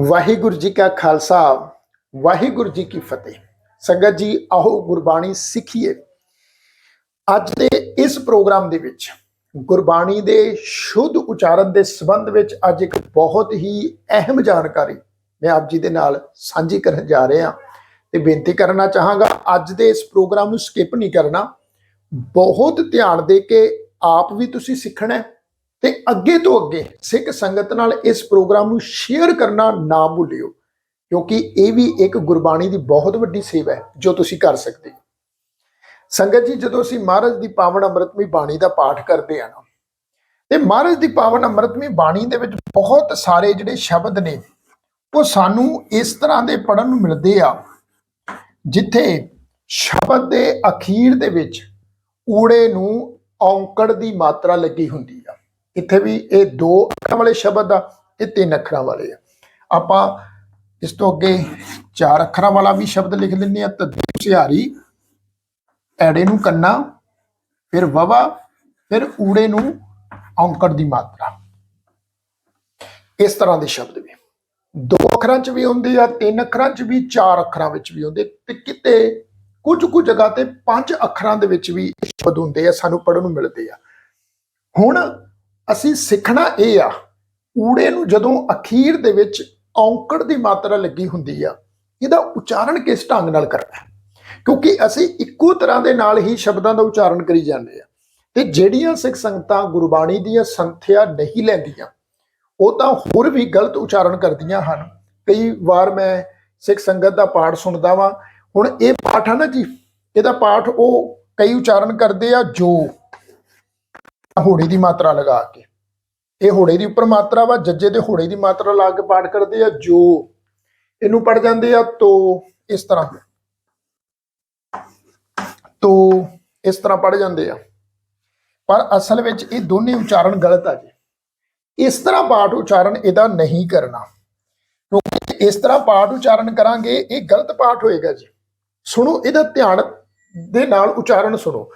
ਵਾਹਿਗੁਰੂ ਜੀ ਕਾ ਖਾਲਸਾ, ਵਾਹਿਗੁਰੂ ਜੀ ਕੀ ਫਤਿਹ। ਸੰਗਤ ਜੀ ਆਹੋ ਗੁਰਬਾਣੀ ਸਿੱਖੀਏ। ਅੱਜ ਦੇ ਇਸ ਪ੍ਰੋਗਰਾਮ ਦੇ ਵਿੱਚ ਗੁਰਬਾਣੀ ਦੇ ਸ਼ੁੱਧ ਉਚਾਰਨ ਦੇ ਸੰਬੰਧ ਵਿੱਚ ਅੱਜ ਇੱਕ ਬਹੁਤ ਹੀ ਅਹਿਮ ਜਾਣਕਾਰੀ ਮੈਂ ਆਪ ਜੀ ਦੇ ਨਾਲ ਸਾਂਝੀ ਕਰਨ ਜਾ ਰਿਹਾ ਤੇ ਬੇਨਤੀ ਕਰਨਾ ਚਾਹਾਂਗਾ, ਅੱਜ ਦੇ ਇਸ ਪ੍ਰੋਗਰਾਮ ਨੂੰ ਸਕਿਪ ਨਹੀਂ ਕਰਨਾ। ਬਹੁਤ ਧਿਆਨ ਦੇ ਕੇ ਆਪ ਵੀ ਤੁਸੀਂ ਸਿੱਖਣਾ ਹੈ। ਤੇ ਅੱਗੇ ਤੋਂ ਅੱਗੇ ਸਿੱਖ ਸੰਗਤ ਨਾਲ ਇਸ ਪ੍ਰੋਗਰਾਮ ਨੂੰ ਸ਼ੇਅਰ ਕਰਨਾ ਨਾ ਭੁੱਲਿਓ, ਕਿਉਂਕਿ ਇਹ ਵੀ ਇੱਕ ਗੁਰਬਾਣੀ ਦੀ ਬਹੁਤ ਵੱਡੀ ਸੇਵਾ ਹੈ, ਜੋ ਤੁਸੀਂ ਕਰ ਸਕਦੇ ਹੋ। ਸੰਗਤ ਜੀ, ਜਦੋਂ ਅਸੀਂ ਮਹਾਰਾਜ ਦੀ ਪਾਵਨ ਅੰਮ੍ਰਿਤਮਈ ਬਾਣੀ ਦਾ ਪਾਠ ਕਰਦੇ ਆ ਨਾ, ਤੇ ਮਹਾਰਾਜ ਦੀ ਪਾਵਨ ਅੰਮ੍ਰਿਤਮਈ ਬਾਣੀ ਦੇ ਵਿੱਚ ਬਹੁਤ ਸਾਰੇ ਜਿਹੜੇ ਸ਼ਬਦ ਨੇ, ਉਹ ਸਾਨੂੰ ਇਸ ਤਰ੍ਹਾਂ ਦੇ ਪੜਨ ਨੂੰ ਮਿਲਦੇ ਆ, ਜਿੱਥੇ ਸ਼ਬਦ ਦੇ ਅਖੀਰ ਦੇ ਵਿੱਚ ਊੜੇ ਨੂੰ ਔਂਕੜ ਦੀ ਮਾਤਰਾ ਲੱਗੀ ਹੁੰਦੀ ਇੱਥੇ ਵੀ ਇਹ ਦੋ ਅੱਖਰਾਂ ਵਾਲੇ ਸ਼ਬਦ ਆ, ਇਹ ਤਿੰਨ ਅੱਖਰਾਂ ਵਾਲੇ ਆ। ਆਪਾਂ ਇਸ ਤੋਂ ਅੱਗੇ ਚਾਰ ਅੱਖਰਾਂ ਵਾਲਾ ਵੀ ਸ਼ਬਦ ਲਿਖ ਲੈਂਦੇ ਆ ਤਦੂ ਸਿਹਾਰੀ, ਐੜੇ ਨੂੰ ਕੰਨਾ, ਫਿਰ ਵਵਾ, ਫਿਰ ਊੜੇ ਨੂੰ ਔਂਕੜ ਦੀ ਮਾਤਰਾ। ਇਸ ਤਰ੍ਹਾਂ ਦੇ ਸ਼ਬਦ ਵੀ। ਦੋ ਅੱਖਰਾਂ 'ਚ ਵੀ ਹੁੰਦੇ ਆ, ਤਿੰਨ ਅੱਖਰਾਂ 'ਚ ਵੀ, ਚਾਰ ਅੱਖਰਾਂ ਵਿੱਚ ਵੀ ਹੁੰਦੇ ਤੇ ਕਿਤੇ ਕੁਝ ਕੁ ਜਗ੍ਹਾ ਤੇ ਪੰਜ ਅੱਖਰਾਂ ਦੇ ਵਿੱਚ ਵੀ ਸ਼ਬਦ ਹੁੰਦੇ ਆ, ਸਾਨੂੰ ਪੜਨ ਨੂੰ ਮਿਲਦੇ ਆ। ਹੁਣ ਅਸੀਂ ਸਿੱਖਣਾ ਇਹ ਆ, ਊੜੇ ਨੂੰ ਜਦੋਂ ਅਖੀਰ ਦੇ ਵਿੱਚ ਔਂਕੜ ਦੀ ਮਾਤਰਾ ਲੱਗੀ ਹੁੰਦੀ ਆ, ਇਹਦਾ ਉਚਾਰਨ ਕਿਸ ਢੰਗ ਨਾਲ ਕਰਨਾ ਕਿਉਂਕਿ ਅਸੀਂ ਇੱਕੋ ਤਰ੍ਹਾਂ ਦੇ ਨਾਲ ਹੀ ਸ਼ਬਦਾਂ ਦਾ ਉਚਾਰਨ ਕਰੀ ਜਾਂਦੇ ਆ। ਤੇ ਜਿਹੜੀਆਂ ਸਿੱਖ ਸੰਗਤਾਂ ਗੁਰਬਾਣੀ ਦੀਆਂ ਸੰਥਿਆ ਨਹੀਂ ਲੈਂਦੀਆਂ, ਉਹ ਤਾਂ ਹੋਰ ਵੀ ਗਲਤ ਉਚਾਰਨ ਕਰਦੀਆਂ ਹਨ। ਕਈ ਵਾਰ ਮੈਂ ਸਿੱਖ ਸੰਗਤ ਦਾ ਪਾਠ ਸੁਣਦਾ ਵਾਂ, ਹੁਣ ਇਹ ਪਾਠ ਆ ਨਾ ਜੀ, ਇਹਦਾ ਪਾਠ ਉਹ ਕਈ ਉਚਾਰਨ ਕਰਦੇ ਆ ਜੋ ਹੋੜੇ ਦੀ ਮਾਤਰਾ ਲਗਾ ਕੇ। ਇਹ ਹੋੜੇ ਦੀ ਉੱਪਰ ਮਾਤਰਾ ਵਾ, ਜੱਜੇ ਦੇ ਹੋੜੇ ਦੀ ਮਾਤਰਾ ਲਾ ਕੇ ਪਾਠ ਕਰਦੇ ਆ, ਜੋ। ਇਹਨੂੰ ਪੜ ਜਾਂਦੇ ਆ ਤੋ, ਇਸ ਤਰ੍ਹਾਂ। ਤੋ, ਇਸ ਤਰ੍ਹਾਂ ਪੜ ਜਾਂਦੇ ਆ। ਪਰ ਅਸਲ ਵਿੱਚ ਇਹ ਦੋਨੇ ਉਚਾਰਨ ਗਲਤ ਆ ਜੀ। ਇਸ ਤਰ੍ਹਾਂ ਪਾਠ ਉਚਾਰਨ ਇਹਦਾ ਨਹੀਂ ਕਰਨਾ। ਕਿਉਂਕਿ ਇਸ ਤਰ੍ਹਾਂ ਪਾਠ ਉਚਾਰਨ ਕਰਾਂਗੇ, ਇਹ ਗਲਤ ਪਾਠ ਹੋਏਗਾ ਜੀ। ਸੁਣੋ, ਇਹਦਾ ਧਿਆਨ ਦੇ ਨਾਲ ਉਚਾਰਨ ਸੁਣੋ।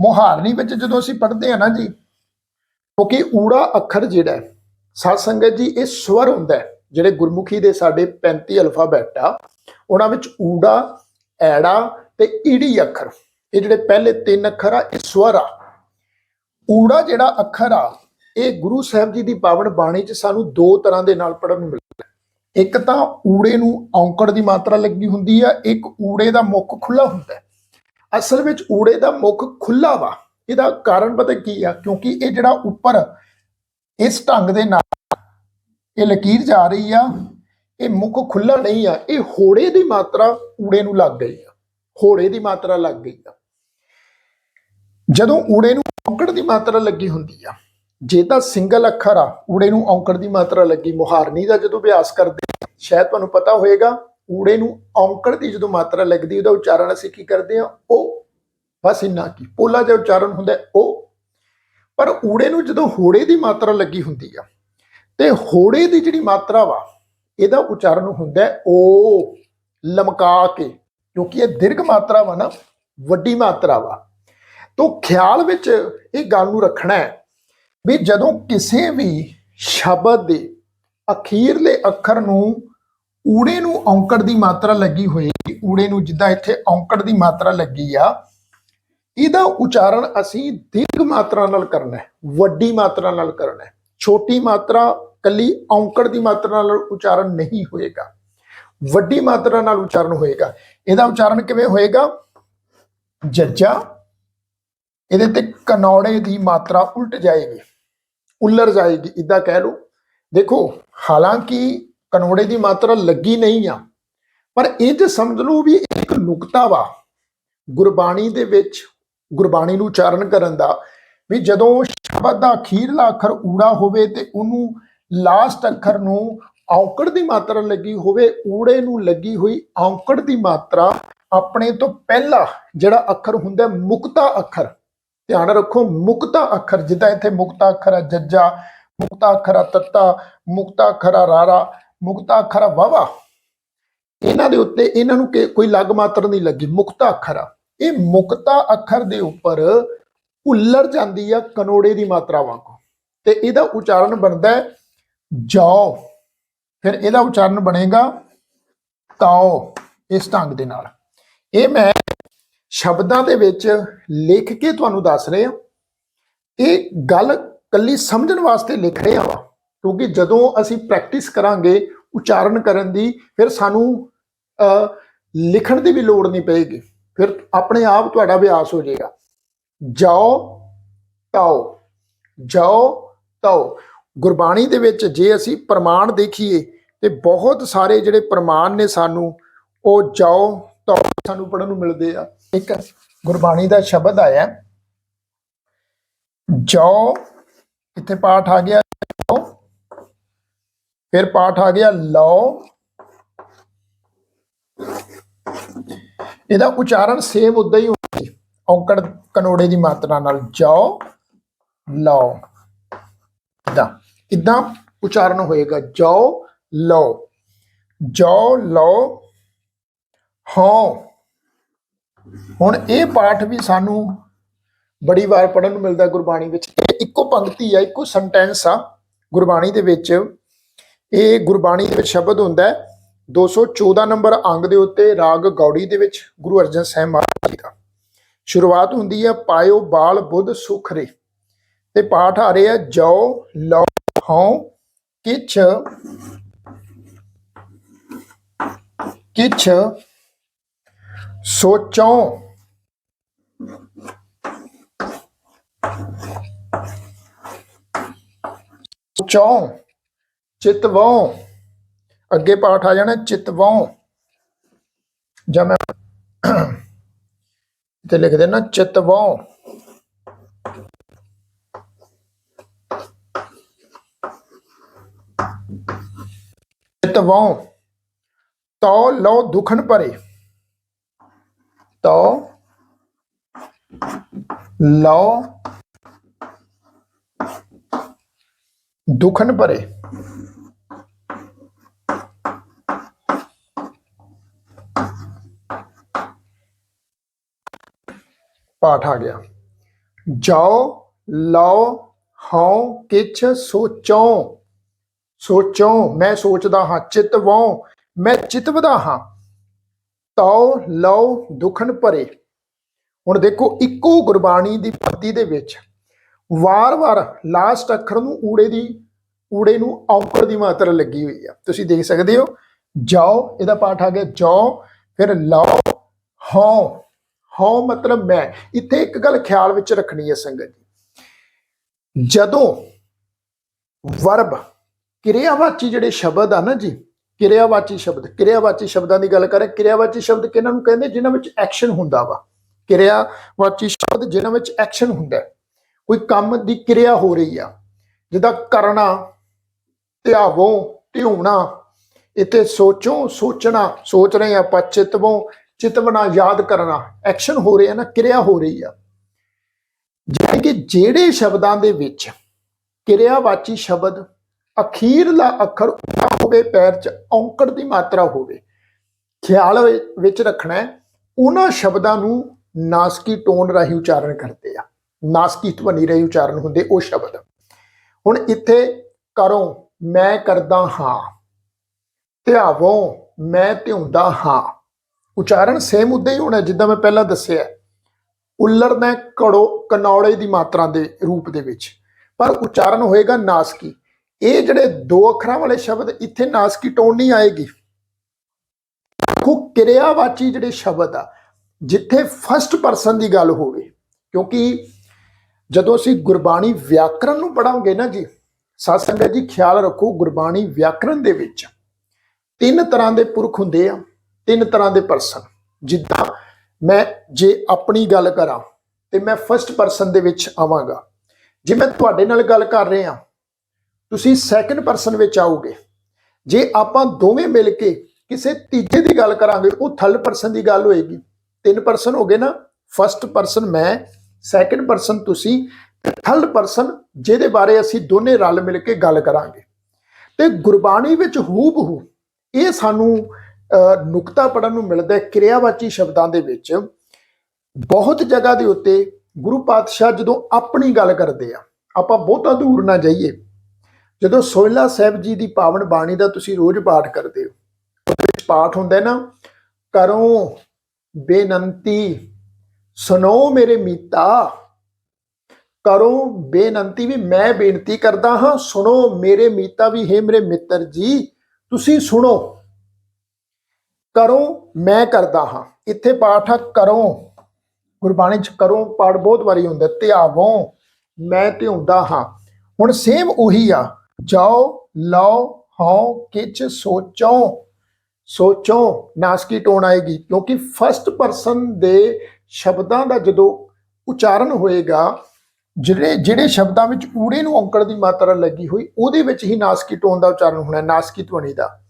ਮੁਹਾਰਨੀ ਵਿੱਚ ਜਦੋਂ ਅਸੀਂ ਪੜ੍ਹਦੇ ਆ ਨਾ ਜੀ ਕਿਉਂਕਿ ਊੜਾ ਅੱਖਰ ਜਿਹੜਾ ਹੈ, ਸਾਧ ਸੰਗਤ ਜੀ ਇਹ ਸਵਰ ਹੁੰਦਾ ਜਿਹੜੇ ਗੁਰਮੁਖੀ ਦੇ ਸਾਡੇ 35 ਅਲਫਾਬੈਟ ਆ ਉਹਨਾਂ ਵਿੱਚ ਊੜਾ ਐੜਾ ਤੇ ਈੜੀ ਅੱਖਰ ਇਹ ਜਿਹੜੇ ਪਹਿਲੇ ਤਿੰਨ ਅੱਖਰ ਆ ਇਹ ਸਵਰ ਆ। ਊੜਾ ਜਿਹੜਾ ਅੱਖਰ ਆ ਇਹ ਗੁਰੂ ਸਾਹਿਬ ਜੀ ਦੀ ਪਾਵਨ ਬਾਣੀ 'ਚ ਸਾਨੂੰ ਦੋ ਤਰ੍ਹਾਂ ਦੇ ਨਾਲ ਪੜਨ ਨੂੰ ਮਿਲਦਾ ਇੱਕ ਤਾਂ ਊੜੇ ਨੂੰ ਔਂਕੜ ਦੀ ਮਾਤਰਾ ਲੱਗੀ ਹੁੰਦੀ ਆ ਇੱਕ ਊੜੇ ਦਾ ਮੁੱਖ ਖੁੱਲਾ ਹੁੰਦਾ ਅਸਲ ਵਿੱਚ ਊੜੇ ਦਾ ਮੁੱਖ ਖੁੱਲਾ ਵਾ ਇਹਦਾ ਕਾਰਨ ਪਤਾ ਕੀ ਆ? ਕਿਉਂਕਿ ਇਹ ਜਿਹੜਾ ਉੱਪਰ ਇਸ ਢੰਗ ਦੇ ਨਾਲ ਇਹ ਲਕੀਰ ਜਾ ਰਹੀ ਆ, ਇਹ ਮੁੱਖ ਖੁੱਲਾ ਨਹੀਂ ਆ, ਇਹ ਹੋੜੇ ਦੀ ਮਾਤਰਾ ਊੜੇ ਨੂੰ ਲੱਗ ਗਈ ਆ, ਹੋੜੇ ਦੀ ਮਾਤਰਾ ਲੱਗ ਗਈ ਆ। ਜਦੋਂ ਊੜੇ ਨੂੰ ਔਂਕੜ ਦੀ ਮਾਤਰਾ ਲੱਗੀ ਹੁੰਦੀ ਆ, ਜੇ ਤਾਂ ਸਿੰਗਲ ਅੱਖਰ ਆ, ਊੜੇ ਨੂੰ ਔਂਕੜ ਦੀ ਮਾਤਰਾ ਲੱਗੀ, ਮੁਹਾਰਨੀ ਦਾ ਜਦੋਂ ਅਭਿਆਸ ਕਰਦੇ ਸ਼ਾਇਦ ਤੁਹਾਨੂੰ ਪਤਾ ਹੋਏਗਾ, ਊੜੇ ਨੂੰ ਔਂਕੜ ਦੀ ਜਦੋਂ ਮਾਤਰਾ ਲੱਗਦੀ, ਉਹਦਾ ਉਚਾਰਨ ਅਸੀਂ ਕੀ ਕਰਦੇ ਆ, ਉਹ ਬਸ ਇੰਨਾ ਕੀ, ਪੋਲਾ ਜਿਹਾ ਉਚਾਰਨ ਹੁੰਦਾ ਉਹ। ਪਰ ਊੜੇ ਨੂੰ ਜਦੋਂ ਹੋੜੇ ਦੀ ਮਾਤਰਾ ਲੱਗੀ ਹੁੰਦੀ ਆ, ਤੇ ਹੋੜੇ ਦੀ ਜਿਹੜੀ ਮਾਤਰਾ ਵਾ, ਇਹਦਾ ਉਚਾਰਨ ਹੁੰਦਾ ਹੈ, ਉਹ ਲਮਕਾ ਕੇ, ਕਿਉਂਕਿ ਇਹ ਦੀਰਘ ਮਾਤਰਾ ਵਾ ਨਾ, ਵੱਡੀ ਮਾਤਰਾ ਵਾ। ਤੋਂ ਖਿਆਲ ਵਿੱਚ ਇਹ ਗੱਲ ਨੂੰ ਰੱਖਣਾ ਹੈ ਵੀ ਜਦੋਂ ਕਿਸੇ ਵੀ ਸ਼ਬਦ ਦੇ ਅਖੀਰਲੇ ਅੱਖਰ ਨੂੰ ਊੜੇ ਨੂੰ ਔਂਕੜ ਦੀ ਮਾਤਰਾ ਲੱਗੀ ਹੋਏਗੀ ਊੜੇ ਨੂੰ ਜਿੱਦਾਂ ਇੱਥੇ ਔਂਕੜ ਦੀ ਮਾਤਰਾ ਲੱਗੀ ਆ ਇਹਦਾ ਉਚਾਰਨ ਅਸੀਂ ਦੀਰਘ ਮਾਤਰਾ ਨਾਲ ਕਰਨਾ ਹੈ, ਵੱਡੀ ਮਾਤਰਾ ਨਾਲ ਕਰਨਾ ਹੈ। ਛੋਟੀ ਮਾਤਰਾ ਕੱਲੀ ਔਂਕੜ ਦੀ ਮਾਤਰਾ ਨਾਲ ਉਚਾਰਨ ਨਹੀਂ ਹੋਏਗਾ। ਵੱਡੀ ਮਾਤਰਾ ਨਾਲ ਉਚਾਰਨ ਹੋਏਗਾ। ਇਹਦਾ ਉਚਾਰਨ ਕਿਵੇਂ ਹੋਏਗਾ? ਜੱਜਾ, ਇਹਦੇ ਤੇ ਕਨੌੜੇ ਦੀ ਮਾਤਰਾ ਉਲਟ ਜਾਏਗੀ, ਉਲਰ ਜਾਏਗੀ ਇਦਾਂ ਕਹਿ ਲਓ। ਦੇਖੋ, ਹਾਲਾਂਕਿ ਕਨੌੜੇ ਦੀ ਮਾਤਰਾ ਲੱਗੀ ਨਹੀਂ ਆ, ਪਰ ਇਹ ਜੇ ਸਮਝ ਲਓ ਵੀ ਇੱਕ ਨੁਕਤਾ ਵਾ। ਗੁਰਬਾਣੀ ਦੇ ਵਿੱਚ ਗੁਰਬਾਣੀ ਨੂੰ ਉਚਾਰਨ ਕਰਨ ਦਾ, ਵੀ ਜਦੋਂ ਸ਼ਬਦ ਦਾ ਅਖੀਰਲਾ ਅੱਖਰ ਊੜਾ ਹੋਵੇ ਤੇ ਉਹਨੂੰ ਲਾਸਟ ਅੱਖਰ ਨੂੰ ਔਂਕੜ ਦੀ ਮਾਤਰਾ ਲੱਗੀ ਹੋਵੇ, ਊੜੇ ਨੂੰ ਲੱਗੀ ਹੋਈ ਔਂਕੜ ਦੀ ਮਾਤਰਾ ਆਪਣੇ ਤੋਂ ਪਹਿਲਾ ਜਿਹੜਾ ਅੱਖਰ ਹੁੰਦਾ ਮੁਕਤਾ ਅੱਖਰ। ਧਿਆਨ ਰੱਖੋ, ਮੁਕਤਾ ਅੱਖਰ, ਜਿੱਦਾਂ ਇੱਥੇ ਮੁਕਤਾ ਅੱਖਰ ਹੈ ਜੱਜਾ, ਮੁਕਤਾ ਅੱਖਰ ਹੈ ਤੱਤਾ, ਮੁਕਤਾ ਅੱਖਰ ਹੈ ਰਾਰਾ, ਮੁਕਤਾ ਅੱਖਰ ਹੈ ਵਾਵਾ ਇਹਨਾਂ ਦੇ ਉੱਤੇ ਇਹਨਾਂ ਨੂੰ ਕਿ- ਕੋਈ ਲੱਗ ਮਾਤਰ ਨਹੀਂ ਲੱਗੀ, ਮੁਕਤਾ ਅੱਖਰ ਆ। ਇਹ ਮੁਕਤਾ ਅੱਖਰ ਦੇ ਉੱਪਰ ਉੱਲਰ ਜਾਂਦੀ ਆ ਕਨੋੜੇ ਦੀ ਮਾਤਰਾ ਵਾਂਗੂ ਤੇ ਇਹਦਾ ਉਚਾਰਨ ਬਣਦਾ ਹੈ ਜੌ ਫਿਰ ਇਹਦਾ ਉਚਾਰਨ ਬਣੇਗਾ ਤਾਓ ਇਸ ਢੰਗ ਦੇ ਨਾਲ। ਇਹ ਮੈਂ ਸ਼ਬਦਾਂ ਦੇ ਵਿੱਚ ਲਿਖ ਕੇ ਤੁਹਾਨੂੰ ਦੱਸ ਰਿਹਾ। ਇਹ ਗੱਲ ਕੱਲੀ ਸਮਝਣ ਵਾਸਤੇ ਲਿਖ ਰਿਹਾ ਵਾ ਕਿਉਂਕਿ ਜਦੋਂ ਅਸੀਂ ਪ੍ਰੈਕਟਿਸ ਕਰਾਂਗੇ ਉਚਾਰਨ ਕਰਨ ਦੀ ਫਿਰ ਸਾਨੂੰ ਅਹ, ਲਿਖਣ ਦੀ ਵੀ ਲੋੜ ਨਹੀਂ ਪਏਗੀ। ਫਿਰ ਆਪਣੇ ਆਪ ਤੁਹਾਡਾ ਅਭਿਆਸ ਹੋ ਜਾਏਗਾ। ਜਾਓ ਤਾਓ ਜਾਓ ਤਾਓ ਗੁਰਬਾਣੀ ਦੇ ਵਿੱਚ ਜੇ ਅਸੀਂ ਪ੍ਰਮਾਣ ਦੇਖੀਏ ਤੇ ਬਹੁਤ ਸਾਰੇ ਜਿਹੜੇ ਪ੍ਰਮਾਣ ਨੇ ਸਾਨੂੰ, ਉਹ ਜਾਓ ਤਾਓ ਸਾਨੂੰ ਪੜਨ ਨੂੰ ਮਿਲਦੇ ਆ। ਇੱਕ ਗੁਰਬਾਣੀ ਦਾ ਸ਼ਬਦ ਆਇਆ। ਜਾਓ, ਇੱਥੇ ਪਾਠ ਆ ਗਿਆ। ਫਿਰ ਪਾਠ ਆ ਗਿਆ, ਲਓ। ਇਹਦਾ ਉਚਾਰਨ ਸੇਮ ਉਦਾਂ ਹੀ ਹੁੰਦਾ ਜੀ। ਔਂਕੜ ਕਨੋੜੇ ਦੀ ਮਾਤਰਾ ਨਾਲ ਜਾਓ, ਲਓ। ਇਦਾਂ। ਇਦਾਂ ਉਚਾਰਨ ਹੋਏਗਾ, ਜਾਓ, ਲਓ। ਜਾਓ, ਲਓ ਹਾਂ ਹੁਣ ਇਹ ਪਾਠ ਵੀ ਸਾਨੂੰ ਬੜੀ ਵਾਰ ਪੜਨ ਨੂੰ ਮਿਲਦਾ ਗੁਰਬਾਣੀ ਵਿੱਚ। ਇਹ ਇੱਕੋ ਪੰਕਤੀ ਆ, ਇੱਕੋ ਸੈਂਟੈਂਸ ਆ ਗੁਰਬਾਣੀ ਦੇ ਵਿੱਚ। ਇਹ ਗੁਰਬਾਣੀ ਦੇ ਵਿੱਚ ਸ਼ਬਦ ਹੁੰਦਾ ਹੈ। 214 ਨੰਬਰ ਅੰਗ ਦੇ ਉੱਤੇ ਰਾਗ ਗੌੜੀ ਦੇ ਵਿੱਚ ਗੁਰੂ ਅਰਜਨ ਸਾਹਿਬ ਮਹਾਰਾਜ ਜੀ ਦਾ। ਸ਼ੁਰੂਆਤ ਹੁੰਦੀ ਹੈ, ਪਾਇਓ ਬਾਲ ਬੁੱਧ ਸੁਖਰੇ ਤੇ ਪਾਠ ਆ ਰਿਹਾ ਜੋ ਲਓ ਹਉ, ਕਿਛ ਕਿਛ ਸੋਚੋ ਸੋਚੋ ਚਿਤਵੋ ਅੱਗੇ ਪਾਠ ਆ ਜਾਣਾ ਚਿਤਵੋ ਜਾਂ ਮੈਂ ਤੇ ਲਿਖ ਦੇਣਾ ਚਿਤਵੋ ਚਿਤਵੋ ਤੋ ਲੋ ਦੁਖਨ ਪਰੇ ਤੋ ਲੋ ਦੁਖਨ ਪਰੇ ਪਾਠ ਆ ਗਿਆ। ਜਾਓ, ਲਓ, ਹਉ, ਕਿਛ ਸੋਚੋ। ਸੋਚੋ, ਮੈਂ ਸੋਚਦਾ ਹਾਂ ਚਿਤਵੋ ਮੈਂ ਚਿਤਵਦਾ ਹਾਂ। ਤਉ ਲਓ, ਦੁਖਨ ਭਰੇ। ਹੁਣ ਦੇਖੋ, ਇੱਕੋ ਗੁਰਬਾਣੀ ਦੀ ਪੰਕਤੀ ਦੇ ਵਿੱਚ ਵਾਰ-ਵਾਰ ਲਾਸਟ ਅੱਖਰ ਨੂੰ ਊੜੇ ਦੀ, ਊੜੇ ਨੂੰ ਔਂਕੜ ਦੀ ਮਾਤਰਾ ਲੱਗੀ ਹੋਈ ਆ। ਤੁਸੀਂ ਦੇਖ ਸਕਦੇ ਹੋ, ਜਾਓ, ਇਹਦਾ ਪਾਠ ਆ ਗਿਆ, ਜਾਓ, ਫਿਰ ਲਓ, ਹਉ। ਹਉ ਮਤਲਬ ਮੈਂ। ਇੱਥੇ ਇੱਕ ਗੱਲ ਖਿਆਲ ਵਿੱਚ ਰੱਖਣੀ ਹੈ ਸੰਗਤ ਜੀ। ਜਦੋਂ ਵਰਬ, ਕਿਰਿਆਵਾਚੀ ਜਿਹੜੇ ਸ਼ਬਦ ਆ ਨਾ ਜੀ, ਕਿਰਿਆਵਾਚੀ ਸ਼ਬਦ, ਕਿਰਿਆਵਾਚੀ ਸ਼ਬਦਾਂ ਦੀ ਗੱਲ ਕਰੇ, ਕਿਰਿਆਵਾਚੀ ਸ਼ਬਦ ਕਿਹਨਾਂ ਨੂੰ ਕਹਿੰਦੇ? ਜਿਨ੍ਹਾਂ ਵਿੱਚ ਐਕਸ਼ਨ ਹੁੰਦਾ ਵਾ। ਕਿਰਿਆਵਾਚੀ ਸ਼ਬਦ ਜਿਨ੍ਹਾਂ ਵਿੱਚ ਐਕਸ਼ਨ ਹੁੰਦਾ। ਕੋਈ ਕੰਮ ਦੀ ਕਿਰਿਆ ਹੋ ਰਹੀ ਆ। ਜਿੱਦਾਂ ਕਰਨਾ, ਧਿਆਵੋ, ਧਿਉਣਾ, ਇੱਥੇ ਸੋਚੋ, ਸੋਚਣਾ, ਸੋਚ ਰਹੇ ਆ ਆਪਾਂ, ਚਿਤਵੋ ਚਿਤਵਣਾ ਯਾਦ ਕਰਨਾ ਐਕਸ਼ਨ ਹੋ ਰਿਹਾ ਨਾ, ਕਿਰਿਆ ਹੋ ਰਹੀ ਆ। ਜਿਵੇਂ ਕਿ ਜਿਹੜੇ ਸ਼ਬਦਾਂ ਦੇ ਵਿੱਚ ਕਿਰਿਆਵਾਚੀ ਸ਼ਬਦ ਅਖੀਰਲਾ ਅੱਖਰ ਉੱਚਾ ਹੋਵੇ, ਪੈਰ 'ਚ ਔਂਕੜ ਦੀ ਮਾਤਰਾ ਹੋਵੇ, ਖਿਆਲ ਵਿੱਚ ਰੱਖਣਾ ਹੈ, ਉਹਨਾਂ ਸ਼ਬਦਾਂ ਨੂੰ ਨਾਸਕੀ ਟੋਨ ਰਾਹੀਂ ਉਚਾਰਨ ਕਰਦੇ ਆ। ਨਾਸਕੀ ਧਵਨੀ ਰਾਹੀਂ ਉਚਾਰਨ ਹੁੰਦੇ ਉਹ ਸ਼ਬਦ। ਹੁਣ ਇੱਥੇ ਕਰੋ, ਮੈਂ ਕਰਦਾ ਹਾਂ, ਧਿਆਵੋ, ਮੈਂ ਧਿਉਂਦਾ ਹਾਂ। ਉਚਾਰਨ ਸੇਮ ਉਦਾਂ ਹੀ ਹੋਣਾ, ਜਿੱਦਾਂ ਮੈਂ ਪਹਿਲਾਂ ਦੱਸਿਆ। ਉੱਲੜਨਾ ਕੜੋ ਕਨੌੜੇ ਦੀ ਮਾਤਰਾ ਦੇ ਰੂਪ ਦੇ ਵਿੱਚ। ਪਰ ਉਚਾਰਨ ਹੋਏਗਾ ਨਾਸਕੀ। ਇਹ ਜਿਹੜੇ ਦੋ ਅੱਖਰਾਂ ਵਾਲੇ ਸ਼ਬਦ, ਇੱਥੇ ਨਾਸਕੀ ਟੋਨ ਨਹੀਂ ਆਏਗੀ। ਦੇਖੋ, ਕਿਰਿਆਵਾਚੀ ਜਿਹੜੇ ਸ਼ਬਦ ਆ, ਜਿੱਥੇ ਫਸਟ ਪਰਸਨ ਦੀ ਗੱਲ ਹੋਵੇ, ਕਿਉਂਕਿ ਜਦੋਂ ਅਸੀਂ ਗੁਰਬਾਣੀ ਵਿਆਕਰਣ ਨੂੰ ਪੜਾਂਗੇ ਨਾ ਜੀ ਸਾਧ ਸੰਗਤ ਜੀ, ਖਿਆਲ ਰੱਖੋ, ਗੁਰਬਾਣੀ ਵਿਆਕਰਣ ਦੇ ਵਿੱਚ ਤਿੰਨ ਤਰ੍ਹਾਂ ਦੇ ਪੁਰਖ ਹੁੰਦੇ ਆ। ਤਿੰਨ ਤਰ੍ਹਾਂ ਦੇ ਪਰਸਨ ਜਿੱਦਾਂ ਮੈਂ ਜੇ ਆਪਣੀ ਗੱਲ ਕਰਾਂ, ਤੇ ਮੈਂ ਫਸਟ ਪਰਸਨ ਦੇ ਵਿੱਚ ਆਵਾਂਗਾ। ਜੇ ਮੈਂ ਤੁਹਾਡੇ ਨਾਲ ਗੱਲ ਕਰ ਰਿਹਾ, ਤੁਸੀਂ ਸੈਕੰਡ ਪਰਸਨ ਵਿੱਚ ਆਓਗੇ। ਜੇ ਆਪਾਂ ਦੋਵੇਂ ਮਿਲ ਕੇ ਕਿਸੇ ਤੀਜੇ ਦੀ ਗੱਲ ਕਰਾਂਗੇ, ਉਹ ਥਰਡ ਪਰਸਨ ਦੀ ਗੱਲ ਹੋਏਗੀ। ਤਿੰਨ ਪਰਸਨ ਹੋ ਗਏ ਨਾ ਫਸਟ ਪਰਸਨ ਮੈਂ ਸੈਕੰਡ ਪਰਸਨ ਤੁਸੀਂ ਥਰਡ ਪਰਸਨ ਜਿਹਦੇ ਬਾਰੇ ਅਸੀਂ ਦੋਨੇ ਰਲ ਮਿਲ ਕੇ ਗੱਲ ਕਰਾਂਗੇ। ਤੇ ਗੁਰਬਾਣੀ ਵਿੱਚ ਹੂਬਹੂ ਇਹ ਸਾਨੂੰ ਨੁਕਤਾ ਪੜਨ ਨੂੰ ਮਿਲਦਾ ਹੈ ਕਿਰਿਆਵਾਚੀ ਸ਼ਬਦਾਂ ਦੇ ਵਿੱਚ। ਬਹੁਤ ਜਗ੍ਹਾ ਦੇ ਉੱਤੇ ਗੁਰੂ ਪਾਤਸ਼ਾਹ ਜਦੋਂ ਆਪਣੀ ਗੱਲ ਕਰਦੇ ਆ, ਆਪਾਂ ਬਹੁਤਾ ਦੂਰ ਨਾ ਜਾਈਏ। ਜਦੋਂ ਸੋਹਿਲਾ ਸਾਹਿਬ ਜੀ ਦੀ ਪਾਵਨ ਬਾਣੀ ਦਾ ਤੁਸੀਂ ਰੋਜ਼ ਪਾਠ ਕਰਦੇ ਹੋ ਵਿੱਚ ਪਾਠ ਹੁੰਦਾ ਨਾ, ਕਰੋ ਬੇਨੰਤੀ, ਸੁਣੋ ਮੇਰੇ ਮੀਤਾ, ਕਰੋ ਬੇਨੰਤੀ ਵੀ ਮੈਂ ਬੇਨਤੀ ਕਰਦਾ ਹਾਂ, ਸੁਣੋ ਮੇਰੇ ਮੀਤਾ ਵੀ, ਹੈ ਮੇਰੇ ਮਿੱਤਰ ਜੀ, ਤੁਸੀਂ ਸੁਣੋ। ਕਰੋ, ਮੈਂ ਕਰਦਾ ਹਾਂ। ਇੱਥੇ ਪਾਠ ਆ, ਕਰੋ। ਗੁਰਬਾਣੀ ਚ ਕਰੋ, ਪਾਠ ਬਹੁਤ ਵਾਰੀ ਹੁੰਦਾ, ਧਿਆਵੋ, ਮੈਂ ਧਿਆਉਂਦਾ ਹਾਂ। ਹੁਣ ਸੇਮ ਉਹੀ ਆ, ਜਾਓ, ਲਓ ਹਉ ਕਿਛ ਸੋਚੋ। ਸੋਚੋ, ਨਾਸਕੀ ਟੋਨ ਆਏਗੀ, ਕਿਉਂਕਿ ਫਸਟ ਪਰਸਨ ਦੇ ਸ਼ਬਦਾਂ ਦਾ ਜਦੋਂ ਉਚਾਰਨ ਹੋਏਗਾ, ਜਿਹੜੇ ਜਿਹੜੇ ਸ਼ਬਦਾਂ ਵਿੱਚ ਊੜੇ ਨੂੰ ਔਂਕੜ ਦੀ ਮਾਤਰਾ ਲੱਗੀ ਹੋਈ, ਉਹਦੇ ਵਿੱਚ ਹੀ ਨਾਸਕੀ ਟੋਨ ਦਾ ਉਚਾਰਨ ਹੋਣਾ, ਨਾਸਕੀ ਧਵਨੀ ਦਾ।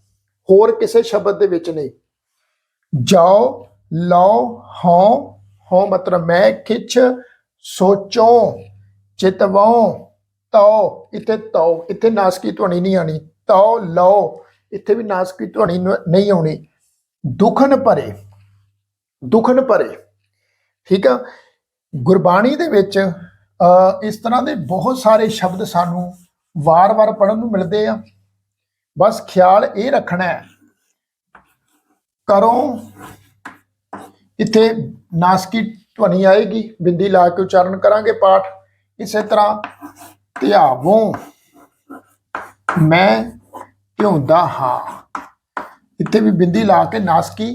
ਹੋਰ ਕਿਸੇ ਸ਼ਬਦ ਦੇ ਵਿੱਚ ਨਹੀਂ। ਜਾਓ ਲਓ ਹਉ ਹਉ ਮਤਲਬ ਮੈਂ ਖਿੱਚ ਸੋਚੋ ਚਿਤਵੋ ਤਉ ਇੱਥੇ ਤਉ ਇੱਥੇ ਨਾਸਕੀ ਧਵਨੀ ਨਹੀਂ ਆਣੀ ਤਉ ਲਓ ਇੱਥੇ ਵੀ ਨਾਸਕੀ ਧਵਨੀ ਨਹੀਂ ਆਉਣੀ। ਦੁਖਨ ਭਰੇ ਦੁਖਨ ਭਰੇ ਠੀਕ ਆ? ਗੁਰਬਾਣੀ ਦੇ ਵਿੱਚ ਅ, ਇਸ ਤਰ੍ਹਾਂ ਦੇ ਬਹੁਤ ਸਾਰੇ ਸ਼ਬਦ ਸਾਨੂੰ ਵਾਰ-ਵਾਰ ਪੜਨ ਨੂੰ ਮਿਲਦੇ ਆ। ਬਸ ਖਿਆਲ ਇਹ ਰੱਖਣਾ ਹੈ ਕਰੋ ਇੱਥੇ ਨਾਸਕੀ ਧਵਨੀ ਆਏਗੀ, ਬਿੰਦੀ ਲਾ ਕੇ ਉਚਾਰਨ ਕਰਾਂਗੇ ਪਾਠ। ਇਸੇ ਤਰ੍ਹਾਂ ਧਿਆਵੋਂ ਮੈਂ ਧਿਆਉਂਦਾ ਹਾਂ। ਇੱਥੇ ਵੀ ਬਿੰਦੀ ਲਾ ਕੇ ਨਾਸਕੀ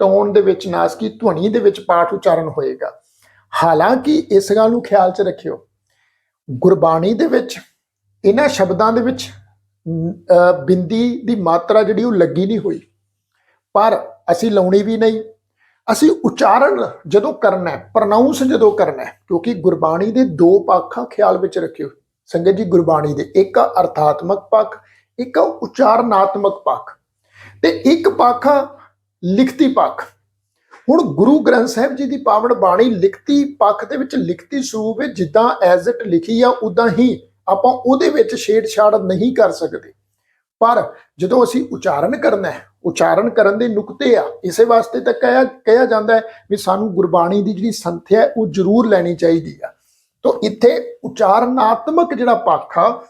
ਟੋਨ ਦੇ ਵਿੱਚ, ਨਾਸਕੀ ਧਵਨੀ ਦੇ ਵਿੱਚ ਪਾਠ ਉਚਾਰਨ ਹੋਏਗਾ। ਹਾਲਾਂਕਿ ਇਸ ਗੱਲ ਨੂੰ ਖਿਆਲ 'ਚ ਰੱਖਿਓ, ਗੁਰਬਾਣੀ ਦੇ ਵਿੱਚ, ਇਹਨਾਂ ਸ਼ਬਦਾਂ ਦੇ ਵਿੱਚ ਬਿੰਦੀ ਦੀ ਮਾਤਰਾ ਜਿਹੜੀ ਉਹ ਲੱਗੀ ਨਹੀਂ ਹੋਈ। ਪਰ ਅਸੀਂ ਲਾਉਣੀ ਵੀ ਨਹੀਂ। ਅਸੀਂ ਉਚਾਰਨ ਜਦੋਂ ਕਰਨਾ ਹੈ ਪ੍ਰੋਨਾਂਸ ਜਦੋਂ ਕਰਨਾ ਹੈ, ਕਿਉਂਕਿ ਗੁਰਬਾਣੀ ਦੇ ਦੋ ਪੱਖ ਖਿਆਲ ਵਿੱਚ ਰੱਖਿਓ। ਸੰਗਤ ਜੀ, ਗੁਰਬਾਣੀ ਦੇ ਇੱਕ ਆ ਅਰਥਾਤਮਕ ਪੱਖ, ਇੱਕ ਆ ਉਚਾਰਨਾਤਮਕ ਪੱਖ ਤੇ ਇੱਕ ਪੱਖ ਆ ਲਿਖਤੀ ਪੱਖ। ਹੁਣ ਗੁਰੂ ਗ੍ਰੰਥ ਸਾਹਿਬ ਜੀ ਦੀ ਪਾਵਨ ਬਾਣੀ ਲਿਖਤੀ ਪੱਖ ਦੇ ਵਿੱਚ ਲਿਖਤੀ ਸਰੂਪ ਵਿੱਚ ਜਿੱਦਾਂ ਐਜ਼ ਇਟ ਲਿਖੀ ਆ ਉਦਾਂ ਹੀ ਆਪਾਂ ਉਹਦੇ ਵਿੱਚ ਛੇੜਛਾੜ ਨਹੀਂ ਕਰ ਸਕਦੇ। ਪਰ ਜਦੋਂ ਅਸੀਂ ਉਚਾਰਨ ਕਰਨਾ ਹੈ ਉਚਾਰਨ ਕਰਨ ਦੇ ਨੁਕਤੇ ਆ। ਇਸੇ ਵਾਸਤੇ ਤਾਂ ਕਿਹਾ ਕਿਹਾ ਜਾਂਦਾ ਹੈ ਵੀ ਸਾਨੂੰ ਗੁਰਬਾਣੀ ਦੀ ਜਿਹੜੀ ਸੰਥਿਆ ਉਹ ਜ਼ਰੂਰ ਲੈਣੀ ਚਾਹੀਦੀ ਆ। ਤੋਂ ਇੱਥੇ ਉਚਾਰਨਾਤਮਕ ਜਿਹੜਾ ਪੱਖ ਆ,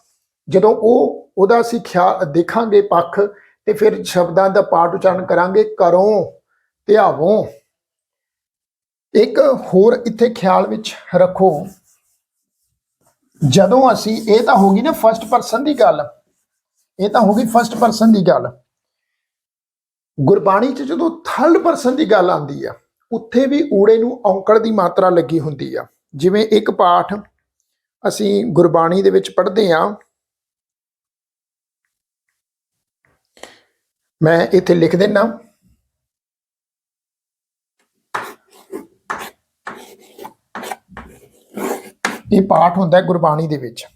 ਜਦੋਂ ਉਹ, ਉਹਦਾ ਅਸੀਂ ਖਿਆਲ ਦੇਖਾਂਗੇ ਪੱਖ, ਤੇ ਫਿਰ ਸ਼ਬਦਾਂ ਦਾ ਪਾਠ ਉਚਾਰਨ ਕਰਾਂਗੇ ਕਰੋ ਧਿਆਵੋ। ਇੱਕ ਹੋਰ ਇੱਥੇ ਖਿਆਲ ਵਿੱਚ ਰੱਖੋ, ਜਦੋਂ ਅਸੀਂ, ਇਹ ਤਾਂ ਹੋ ਗਈ ਨਾ ਫਰਸਟ ਪਰਸਨ ਦੀ ਗੱਲ, ਇਹ ਤਾਂ ਹੋ ਗਈ ਫਰਸਟ ਪਰਸਨ ਦੀ ਗੱਲ। ਗੁਰਬਾਣੀ 'ਚ ਜਦੋਂ ਥਰਡ ਪਰਸਨ ਦੀ ਗੱਲ ਆਉਂਦੀ ਆ, ਉੱਥੇ ਵੀ ਊੜੇ ਨੂੰ ਔਂਕੜ ਦੀ ਮਾਤਰਾ ਲੱਗੀ ਹੁੰਦੀ ਆ। ਜਿਵੇਂ ਇੱਕ ਪਾਠ ਅਸੀਂ ਗੁਰਬਾਣੀ ਦੇ ਵਿੱਚ ਪੜ੍ਹਦੇ ਆ। ਮੈਂ ਇੱਥੇ ਲਿਖ ਦਿੰਨਾ। ਇਹ ਪਾਠ ਹੁੰਦਾ ਗੁਰਬਾਣੀ ਦੇ ਵਿੱਚ।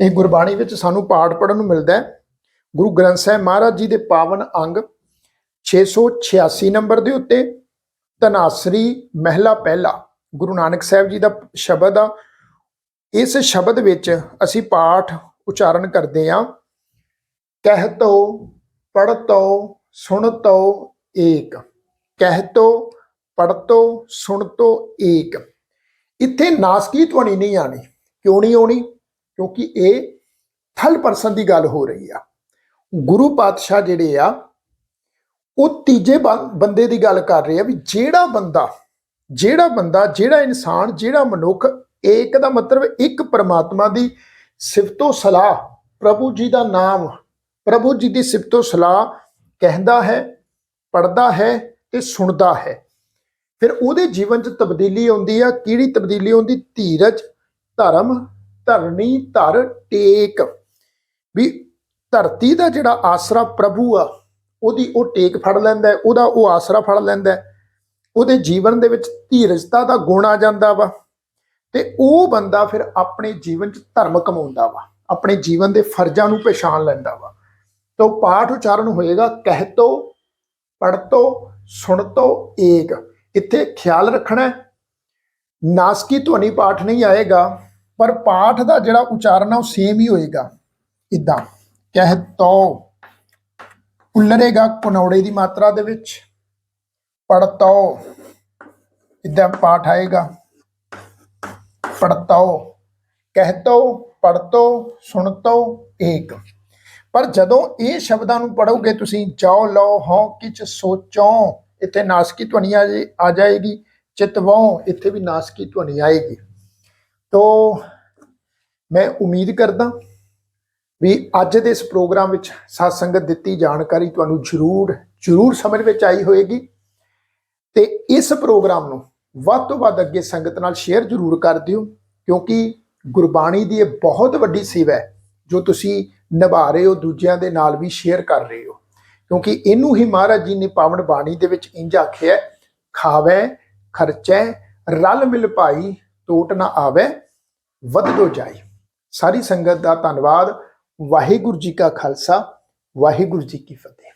ਇਹ ਗੁਰਬਾਣੀ ਵਿੱਚ ਸਾਨੂੰ ਪਾਠ ਪੜਨ ਨੂੰ ਮਿਲਦਾ ਹੈ। ਗੁਰੂ ਗ੍ਰੰਥ ਸਾਹਿਬ ਮਹਾਰਾਜ ਜੀ ਦੇ ਪਾਵਨ ਅੰਗ 686 ਨੰਬਰ ਦੇ ਉੱਤੇ ਤਨਾਸਰੀ ਮਹਿਲਾ ਪਹਿਲਾ, ਗੁਰੂ ਨਾਨਕ ਸਾਹਿਬ ਜੀ ਦਾ ਸ਼ਬਦ ਆ। ਇਸ ਸ਼ਬਦ ਵਿੱਚ ਅਸੀਂ ਪਾਠ ਉਚਾਰਨ ਕਰਦੇ ਆ ਕਹਿਤੋ ਪੜਤੋ ਸੁਣਤੋ ਏਕ। ਕਹਿਤੋ ਪੜਤੋ ਸੁਣਤੋ ਏਕ। ਇੱਥੇ ਨਾਸਕੀ ਧਵਨੀ ਨਹੀਂ ਆਣੀ ਕਿਉਂ ਨਹੀਂ ਆਉਣੀ? ਕਿਉਂਕਿ ਇਹ ਥਲ ਪਰਸਨ ਦੀ ਗੱਲ ਹੋ ਰਹੀ ਆ। ਗੁਰੂ ਪਾਤਸ਼ਾਹ ਜਿਹੜੇ ਆ, ਉਹ ਤੀਜੇ ਬੰਦੇ ਦੀ ਗੱਲ ਕਰ ਰਹੇ ਆ ਵੀ ਜਿਹੜਾ ਬੰਦਾ ਜਿਹੜਾ ਬੰਦਾ, ਜਿਹੜਾ ਇਨਸਾਨ, ਜਿਹੜਾ ਮਨੁੱਖ ਏਕ ਦਾ ਮਤਲਬ ਇੱਕ ਪਰਮਾਤਮਾ ਦੀ ਸਿਫਤੋ ਸਲਾਹ, ਪ੍ਰਭੂ ਜੀ ਦਾ ਨਾਮ, ਪ੍ਰਭੂ ਜੀ ਦੀ ਸਿਫਤੋ ਸਲਾਹ ਕਹਿੰਦਾ ਹੈ ਪੜਦਾ ਹੈ ਤੇ ਸੁਣਦਾ ਹੈ। ਫਿਰ ਉਹਦੇ ਜੀਵਨ 'ਚ ਤਬਦੀਲੀ ਆਉਂਦੀ ਆ, ਕਿਹੜੀ ਤਬਦੀਲੀ ਆਉਂਦੀ? ਧੀਰਜ, ਧਰਮ ਧਰਨੀ ਧਰ ਟੇਕ। ਵੀ ਧਰਤੀ ਦਾ ਜਿਹੜਾ ਆਸਰਾ ਪ੍ਰਭੂ ਆ, ਉਹਦੀ ਉਹ ਟੇਕ ਫੜ ਲੈਂਦਾ, ਉਹਦਾ ਉਹ ਆਸਰਾ ਫੜ ਲੈਂਦਾ। ਉਹਦੇ ਜੀਵਨ ਦੇ ਵਿੱਚ ਧੀਰਜਤਾ ਦਾ ਗੁਣ ਆ ਜਾਂਦਾ ਵਾ ਤੇ ਉਹ ਬੰਦਾ ਫਿਰ ਆਪਣੇ ਜੀਵਨ 'ਚ ਧਰਮ ਕਮਾਉਂਦਾ ਵਾ, ਆਪਣੇ ਜੀਵਨ ਦੇ ਫਰਜ਼ਾਂ ਨੂੰ ਪਛਾਣ ਲੈਂਦਾ ਵਾ। ਤਾਂ ਪਾਠ ਉਚਾਰਨ ਹੋਏਗਾ ਕਹਿਤੋ ਪੜਤੋ ਸੁਣਤੋ ਏਕ। ਇੱਥੇ ਖਿਆਲ ਰੱਖਣਾ ਨਾਸਕੀ ਧਵਨੀ ਪਾਠ ਨਹੀਂ ਆਏਗਾ। ਪਰ ਪਾਠ ਦਾ ਜਿਹੜਾ ਉਚਾਰਨ ਆ, ਉਹ ਸੇਮ ਹੀ ਹੋਏਗਾ। ਇਦਾਂ ਕਹਿ ਤੋ। ਉਲਰੇਗਾ ਕਨੌੜੇ ਦੀ ਮਾਤਰਾ ਦੇ ਵਿੱਚ। ਪੜਤੋ ਇਦਾਂ ਪਾਠ ਆਏਗਾ। ਪੜਤੋ ਕਹਿਤੋ ਪੜਤੋ ਸੁਣਤੋ ਏਕ। ਪਰ ਜਦੋਂ ਇਹ ਸ਼ਬਦਾਂ ਨੂੰ ਪੜੋਗੇ ਤੁਸੀਂ, ਜਾਓ, ਲਓ, ਹਉ, ਕਿਚ ਸੋਚੋ, ਇੱਥੇ ਨਾਸਕੀ ਧੁਨੀ ਆ ਜੇ- ਆ ਜਾਏਗੀ ਚਿਤਵੋ ਇੱਥੇ ਵੀ ਨਾਸਕੀ ਧੁਨੀ ਆਏਗੀ। ਤੋ ਮੈਂ ਉਮੀਦ ਕਰਦਾ ਵੀ ਅੱਜ ਦੇ ਇਸ ਪ੍ਰੋਗਰਾਮ ਵਿੱਚ ਸਾਧ ਸੰਗਤ ਦਿੱਤੀ ਜਾਣਕਾਰੀ ਤੁਹਾਨੂੰ ਜ਼ਰੂਰ ਜ਼ਰੂਰ ਸਮਝ ਵਿੱਚ ਆਈ ਹੋਏਗੀ ਤੇ ਇਸ ਪ੍ਰੋਗਰਾਮ ਨੂੰ ਵੱਧ ਤੋਂ ਵੱਧ ਅੱਗੇ ਸੰਗਤ ਨਾਲ ਸ਼ੇਅਰ ਜ਼ਰੂਰ ਕਰ ਦਿਓ ਕਿਉਂਕਿ ਗੁਰਬਾਣੀ ਦੀ ਇਹ ਬਹੁਤ ਵੱਡੀ ਸੇਵਾ ਹੈ ਜੋ ਤੁਸੀਂ ਨਿਭਾ ਰਹੇ ਹੋ ਦੂਜਿਆਂ ਦੇ ਨਾਲ ਵੀ ਸ਼ੇਅਰ ਕਰ ਰਹੇ ਹੋ। ਕਿਉਂਕਿ ਇਹਨੂੰ ਹੀ ਮਹਾਰਾਜ ਜੀ ਨੇ ਪਾਵਨ ਬਾਣੀ ਦੇ ਵਿੱਚ ਇੰਜ ਆਖਿਆ ਹੈ, ਖਾਵੈ ਖਰਚੈ ਰਲ ਮਿਲ ਭਾਈ ਟੋਟ ਨਾ ਆਵੇ, ਵਧਦੋ ਜਾਏ ਸਾਰੀ ਸੰਗਤ ਦਾ ਧੰਨਵਾਦ। ਵਾਹਿਗੁਰੂ ਜੀ ਕਾ ਖਾਲਸਾ, ਵਾਹਿਗੁਰੂ ਜੀ ਕੀ ਫਤਿਹ।